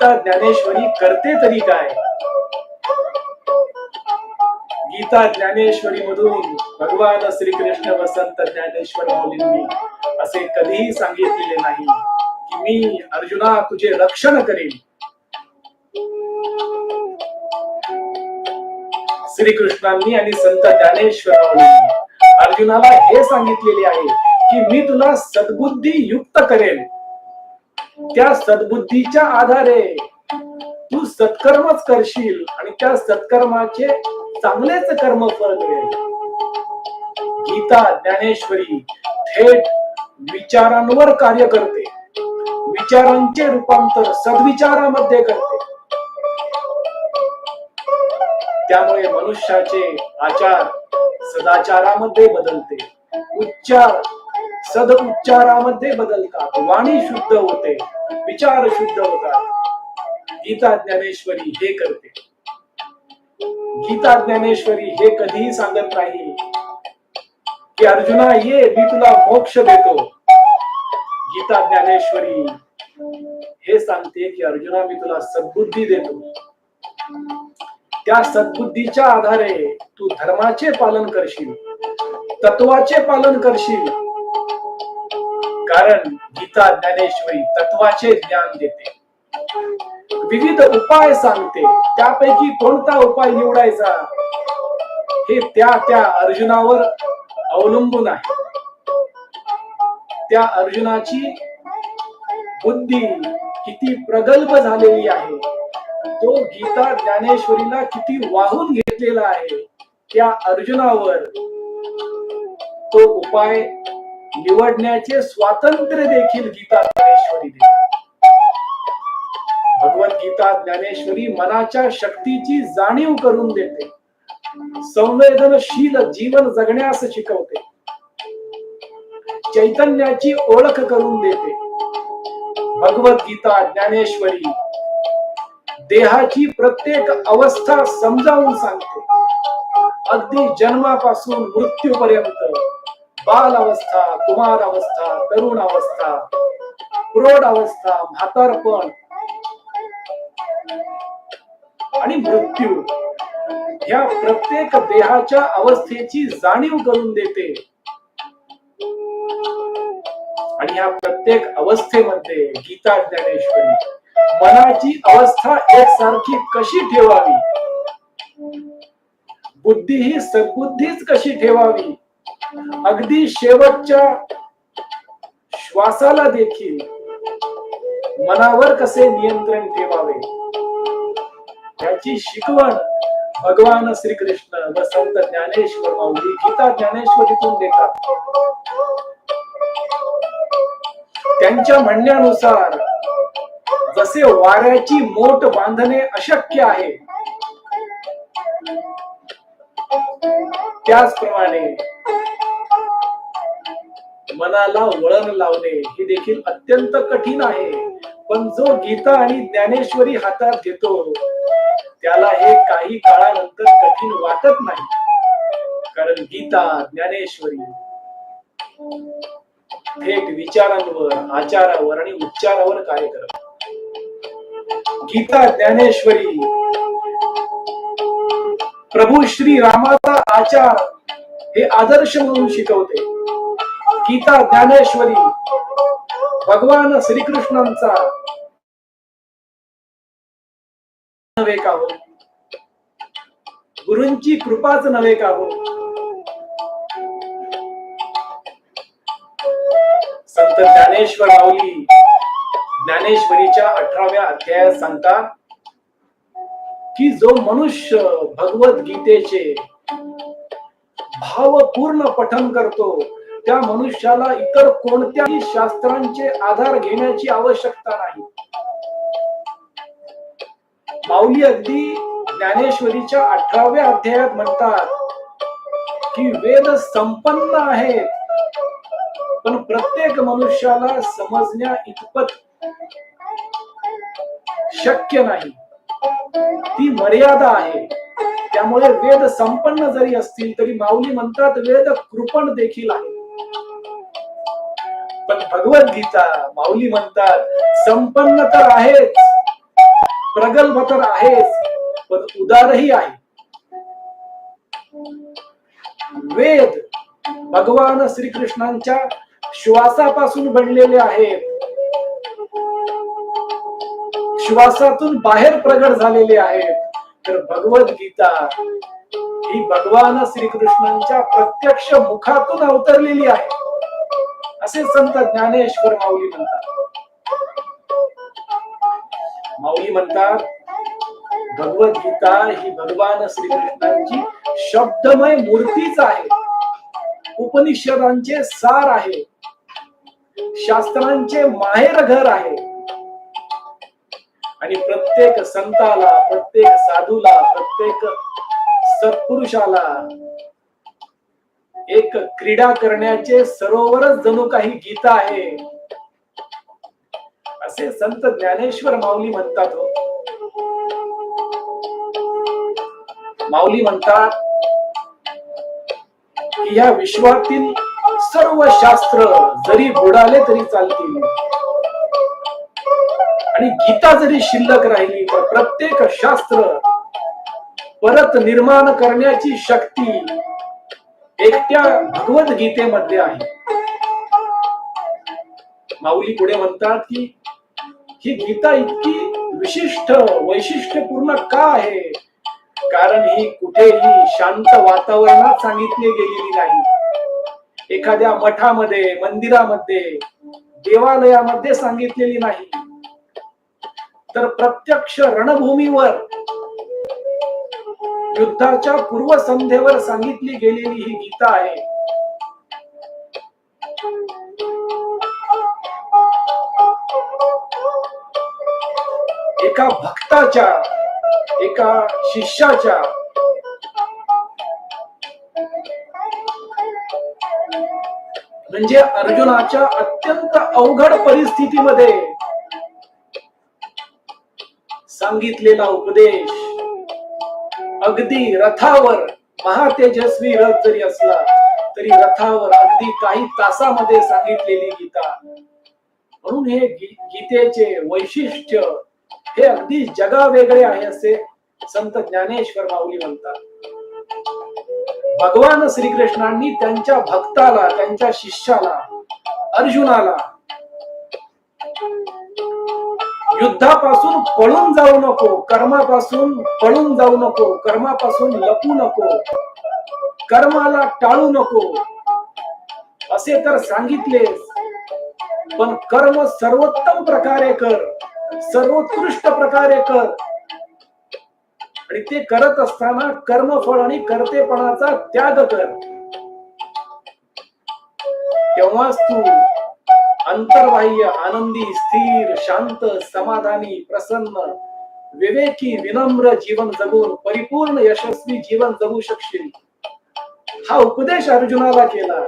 गीता ज्ञानेश्वरी करते तरी काय? गीता ज्ञानेश्वरी मधून भगवान श्रीकृष्ण वसंत ज्ञानेश्वर माऊलींनी असे कधीही सांगितलेले नाही की मी अर्जुना तुझे रक्षण करेन. श्रीकृष्णांनी आणि संत ज्ञानेश्वर अर्जुनाला हे सांगितलेले आहे की मी तुला सद्बुद्धी युक्त करेन. त्या सद्बुद्धीच्या आधारे तू सत्कर्मच करशील आणि त्या सत्कर्माचे चांगलेच कर्मफळ मिळेल. गीता ज्ञानेश्वरी थेट विचारांवर कार्य करते. विचारांचे रूपांतर सद्विचारामध्ये करते. त्यामुळे मनुष्याचे आचार सदाचारामध्ये बदलते. उच्चार सद उच्चारामध्ये बदलतात वाणी शुद्ध होते विचार शुद्ध होतात. गीता ज्ञानेश्वरी हे करते. गीता ज्ञानेश्वरी हे कधीही सांगत नाही की अर्जुना ये मी तुला मोक्ष देतो. गीता ज्ञानेश्वरी हे सांगते की अर्जुना मी तुला सद्बुद्धी देतो. त्या सद्बुद्धीच्या आधारे तू धर्माचे पालन करशील तत्वाचे पालन करशील कारण गीता ज्ञानेश्वरी तत्वाचे ज्ञान देते. विविध उपाय सांगते. त्यापैकी कोणता उपाय निवडायचा? हे त्या त्या अर्जुनावर अवलंबून आहे. त्या अर्जुनाची बुद्धी किती प्रगल्भ झालेली आहे. तो गीता ज्ञानेश्वरीला किती वाहून घेतलेला आहे. त्या अर्जुनावर तो उपाय निवडण्याचे स्वातंत्र्य देखील गीता ज्ञानेश्वरी देते भगवद्गीता ज्ञानेश्वरी मनाच्या शक्तीची जाणीव करून देते. संवेदनशील जीवन जगण्यास शिकवते. चैतन्याची ओळख करून देते. भगवद्गीता ज्ञानेश्वरी देहाची प्रत्येक अवस्था समजावून सांगते. अगदी जन्मापासून मृत्यूपर्यंत बाल अवस्था कुमार अवस्था तरुण अवस्था प्रौढ अवस्था म्हातारपण आणि मृत्यू. या प्रत्येक देहाच्या अवस्थेची जाणीव करून देते. आणि या प्रत्येक अवस्थेमध्ये गीता ज्ञानेश्वरी मनाची अवस्था एकसारखी कशी ठेवावी? बुद्धी ही सद्बुद्धीच कशी ठेवावी? अगदी शेवटच्या श्वासाला देखील मनावर कसे नियंत्रण ठेवावे? याची शिकवण भगवान श्रीकृष्ण व संत ज्ञानेश्वर माऊली गीता ज्ञानेश्वरीतून देतात. त्यांच्या म्हणण्यानुसार जसे वाऱ्याची मोठ बांधणे अशक्य आहे त्याचप्रमाणे मनाला वळण लावणे हे देखील अत्यंत कठीण आहे. पण जो गीता आणि ज्ञानेश्वरी हातात घेतो त्याला हे काही काळानंतर कठीण वाटत नाही. कारण गीता ज्ञानेश्वरी थेट विचारांवर आचारावर आणि उच्चारावर कार्य करत. गीता ज्ञानेश्वरी प्रभू श्री रामाचा आचार हे आदर्श म्हणून शिकवते. गीता ज्ञानेश्वरी भगवान श्रीकृष्णांचा नव्हे का हो गुरूंची कृपाच नव्हे का हो संत ज्ञानेश्वर माऊली ज्ञानेश्वरीच्या अठराव्या अध्यायात सांगतात की जो मनुष्य भगवद्गीतेचे भावपूर्ण पठन करतो त्या मनुष्याला इतर कोणत्याही शास्त्रांचे आधार घेण्याची आवश्यकता नाही. माऊली अगदी ज्ञानेश्वरीच्या अठराव्या अध्यायात म्हणतात की वेद संपन्न आहेत पण प्रत्येक मनुष्याला समजण्या इतपत शक्य नाही. ती मर्यादा आहे. त्यामुळे वेद संपन्न जरी असतील तरी माऊली म्हणतात वेद कृपण देखील आहे. पण भगवद्गीता माऊली म्हणतात संपन्न तर आहेच प्रगल्भ तर आहेच पण उदारही आहे. वेद भगवान श्रीकृष्णांच्या श्वासापासून बनलेले आहेत. श्वासातून बाहेर प्रगट झालेले आहेत. तर भगवद्गीता ही भगवान श्रीकृष्णांच्या प्रत्यक्ष मुखातून अवतरलेली आहे. असे संत ज्ञानेश्वर माऊली म्हणतात. माऊली म्हणतात भगवद्गीता ही भगवान श्रीकृष्णांची शब्दमय मूर्तीच आहे. उपनिषदांचे सार आहे. शास्त्रांचे माहेर घर आहे. आणि प्रत्येक संताला प्रत्येक साधूला प्रत्येक सत्पुरुषाला. एक क्रीडा करण्याचे सरोवरच जणू काही गीता आहे. असे संत ज्ञानेश्वर माऊली म्हणतात हो. माऊली म्हणतात की या विश्वातील सर्व शास्त्र जरी बुडाले तरी चालतील. आणि गीता जरी शिल्लक राहिली तर प्रत्येक शास्त्र परत निर्माण करण्याची शक्ती एकट्या भगवद्गीतेमध्ये आहे. माऊली पुढे म्हणतात की ही गीता इतकी विशिष्ट वैशिष्ट्यपूर्ण का आहे? कारण ही कुठेही शांत वातावरणात सांगितली गेलेली नाही. एखाद्या मठामध्ये मंदिरामध्ये देवालयामध्ये सांगितलेली नाही. तर प्रत्यक्ष रणभूमीवर युद्धाच्या पूर्वसंध्येवर सांगितली गेलेली ही गीता आहे. एका भक्ताच्या एका शिष्याच्या म्हणजे अर्जुनाच्या अत्यंत अवघड परिस्थितीमध्ये सांगितलेला उपदेश अगदी रथावर महातेजस्वी रथ जरी असला तरी रथावर अगदी काही तासामध्ये सांगितलेली गीता. म्हणून हे गी- गीतेचे वैशिष्ट्य हे अगदी जगा वेगळे आहे असे संत ज्ञानेश्वर माऊली म्हणतात. भगवान श्रीकृष्णांनी त्यांच्या भक्ताला त्यांच्या शिष्याला अर्जुनाला युद्धापासून पळून जाऊ नको कर्मापासून पळून जाऊ नको कर्मापासून लपू नको कर्माला टाळू नको. असे तर सांगितले पण कर्म सर्वोत्तम प्रकारे कर सर्वोत्कृष्ट प्रकारे कर. आणि ते करत असताना कर्मफळ आणि कर्तेपणाचा त्याग कर. तेव्हाच तू अंतर्बाह्य आनंदी स्थिर शांत समाधानी प्रसन्न विवेकी विनम्र जीवन जगून परिपूर्ण यशस्वी जीवन जगू शकशील. हा उपदेश अर्जुनाला केला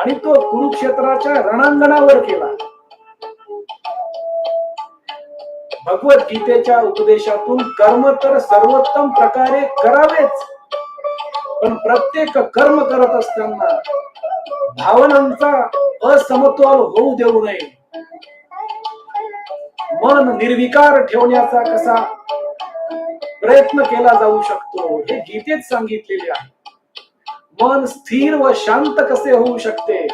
आणि तो कुरुक्षेत्राच्या रणांगणावर केला. भगवद्गीतेच्या उपदेशातून कर्म तर सर्वोत्तम प्रकारे करावेच पण प्रत्येक कर्म करत असताना भावनांचा असमतोल होऊ देऊ नये. मन निर्विकार ठेवण्याचा कसा प्रयत्न केला जाऊ शकतो हे गीतेत सांगितलेले आहे. मन स्थिर व शांत कसे होऊ शकते?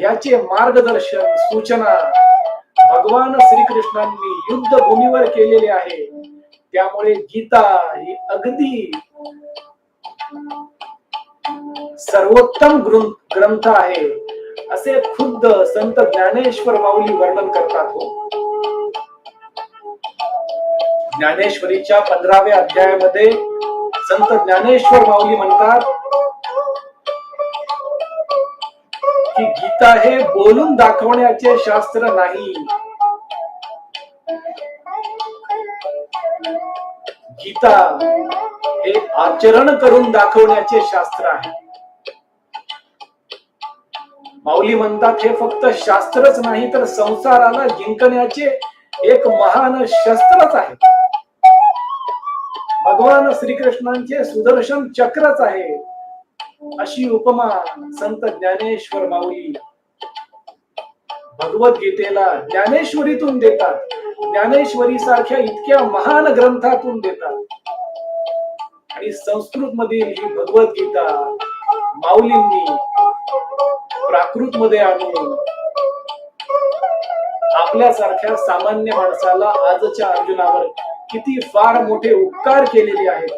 याचे मार्गदर्शन सूचना भगवान श्रीकृष्णांनी युद्ध भूमीवर केलेले आहे. त्यामुळे गीता ही अगदी सर्वोत्तम ग्रंथ आहे. असे खुद्द संत ज्ञानेश्वर माऊली वर्णन करतात हो. ज्ञानेश्वरीच्या पंधराव्या अध्यायामध्ये संत ज्ञानेश्वर माऊली म्हणतात की गीता हे बोलून दाखवण्याचे शास्त्र नाही. गीता हे आचरण करून दाखवण्याचे शास्त्र आहे. माऊली म्हणतात हे फक्त शास्त्रच नाही तर संसाराला जिंकण्याचे एक महान शस्त्रच आहे. भगवान श्रीकृष्णांचे सुदर्शन चक्रच आहे. अशी उपमा संत ज्ञानेश्वर माऊली भगवद्गीतेला ज्ञानेश्वरीतून देतात. ज्ञानेश्वरी सारख्या इतक्या महान ग्रंथातून देतात. आणि संस्कृत मधील ही भगवद्गीता माऊलींनी प्राकृत मध्ये आणून आपल्यासारख्या सामान्य माणसाला आजच्या अर्जुनावर किती फार मोठे उपकार केलेले आहेत.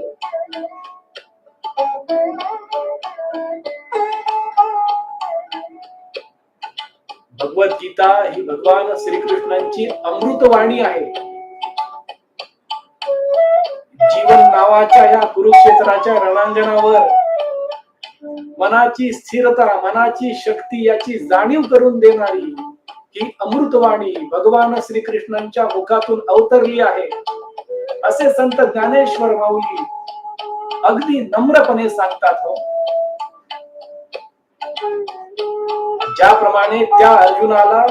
भगवत गीता ही भगवान श्रीकृष्णांची अमृतवाणी आहे. जीवन नावाच्या या कुरुक्षेत्राच्या रणांगणावर मनाची स्थिरता मनाची शक्ती याची जाणीव करून देणारी ही अमृतवाणी भगवान श्रीकृष्णांच्या मुखातून अवतरली आहे. असे संत ज्ञानेश्वर माऊली अगदी नम्रपणे सांगतात हो. ज्याप्रमाणे त्या अर्जुनाला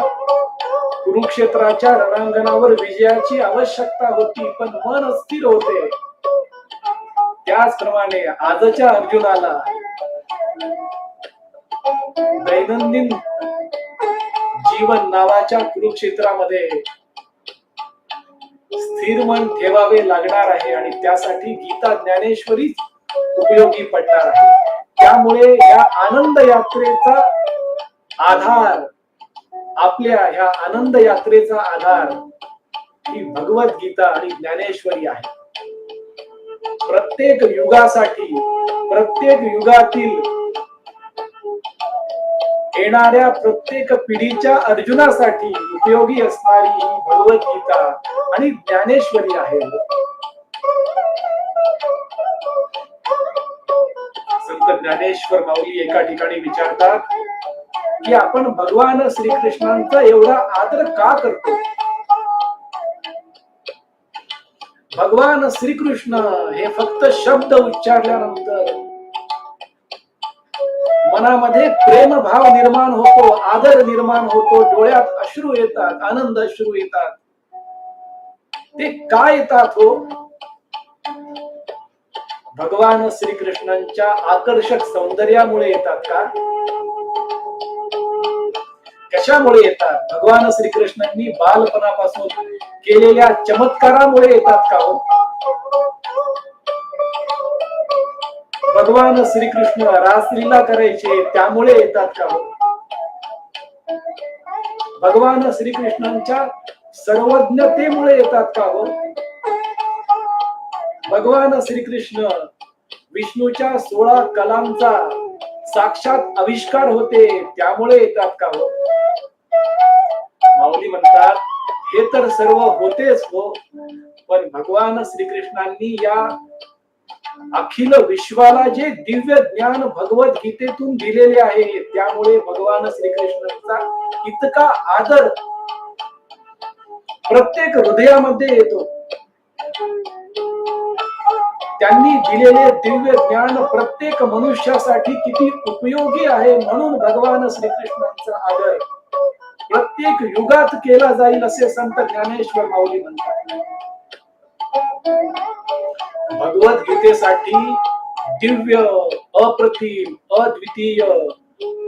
कुरुक्षेत्राच्या रणांगणावर विजयाची आवश्यकता होती पण मन अस्थिर होते. त्याचप्रमाणे आजच्या अर्जुनाला दैनंदिन जीवन नावाच्या कुरुक्षेत्रामध्ये स्थिर मन ठेवावे लागणार आहे आणि त्यासाठी गीता ज्ञानेश्वरीच उपयोगी पडणार आहे. त्यामुळे या आनंद यात्रेचा आधार आपल्या ह्या आनंद यात्रेचा आधार ही भगवद्गीता आणि ज्ञानेश्वरी आहे. प्रत्येक युगासाठी प्रत्येक युगातील येणाऱ्या प्रत्येक पिढीच्या अर्जुनासाठी उपयोगी असणारी ही भगवद्गीता आणि ज्ञानेश्वरी आहे. संत ज्ञानेश्वर माऊली एका ठिकाणी विचारतात की आपण भगवान श्रीकृष्णांचा एवढा आदर का करतो? भगवान श्रीकृष्ण हे फक्त शब्द उच्चारल्यानंतर मनामध्ये प्रेम भाव निर्माण होतो आदर निर्माण होतो डोळ्यात अश्रू येतात आनंद अश्रू येतात. ते का येतात हो? भगवान श्रीकृष्णांच्या आकर्षक सौंदर्यामुळे येतात का? कशामुळे येतात? भगवान श्रीकृष्णांनी बालपणापासून केलेल्या चमत्कारामुळे येतात का हो? भगवान श्रीकृष्ण रासलीला करायचे त्यामुळे येतात का? भगवान श्रीकृष्णांच्या सर्वज्ञतेमुळे येतात का हो? भगवान श्रीकृष्ण विष्णूच्या सोळा कलांचा साक्षात आविष्कार होते त्यामुळे येतात का हो? माऊली म्हणतात हे तर सर्व होतेच हो पण भगवान श्रीकृष्णांनी या अखिल विश्वाला जे दिव्य ज्ञान भगवद्गीतेतून दिलेले आहे त्यामुळे भगवान श्रीकृष्णांचा इतका आदर प्रत्येक हृदयामध्ये येतो. त्यांनी दिलेले दिव्य ज्ञान प्रत्येक मनुष्यासाठी किती उपयोगी आहे म्हणून भगवान श्रीकृष्णांचा आदर प्रत्येक युगात केला जाईल असे संत ज्ञानेश्वर माऊली म्हणतात. भगवद्गीतेसाठी दिव्य अप्रतिम अद्वितीय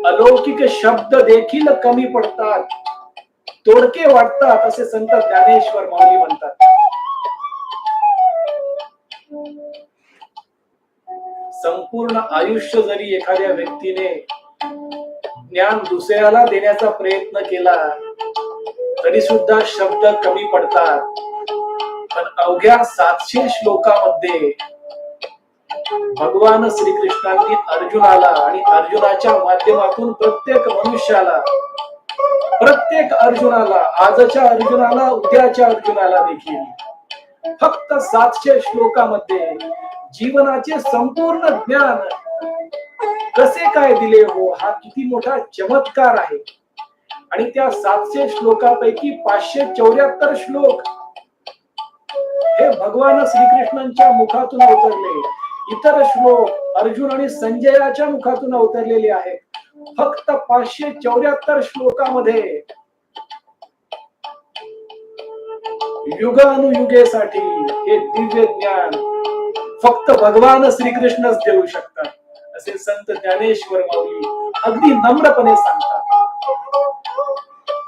अलौकिक शब्द देखील कमी पडतात. तोडके वाटतात असे संत ज्ञानेश्वर माऊली म्हणतात. संपूर्ण आयुष्य जरी एखाद्या व्यक्तीने ज्ञान दुसऱ्याला देण्याचा प्रयत्न केला तरी सुद्धा शब्द कमी पडतात. पण अवघ्या सातशे श्लोकामध्ये भगवान श्रीकृष्णांनी अर्जुनाला आणि अर्जुनाच्या माध्यमातून प्रत्येक मनुष्याला प्रत्येक अर्जुनाला आजच्या अर्जुनाला उद्याच्या अर्जुनाला देखील फक्त सातशे श्लोकामध्ये जीवनाचे संपूर्ण ज्ञान कसे काय दिले हो हा किती मोठा चमत्कार आहे. आणि त्या सातशे श्लोकापैकी पाचशे चौऱ्याहत्तर श्लोक हे भगवान श्रीकृष्णांच्या मुखातून अवतरले इतर श्लोक अर्जुन आणि संजयाच्या मुखातून अवतरलेले आहेत. फक्त पाचशे चौऱ्याहत्तर श्लोकामध्ये युगानुयुगेसाठी हे दिव्य ज्ञान फक्त भगवान श्रीकृष्णच देऊ शकतात असे संत ज्ञानेश्वर माऊली अगदी नम्रपणे सांगतात.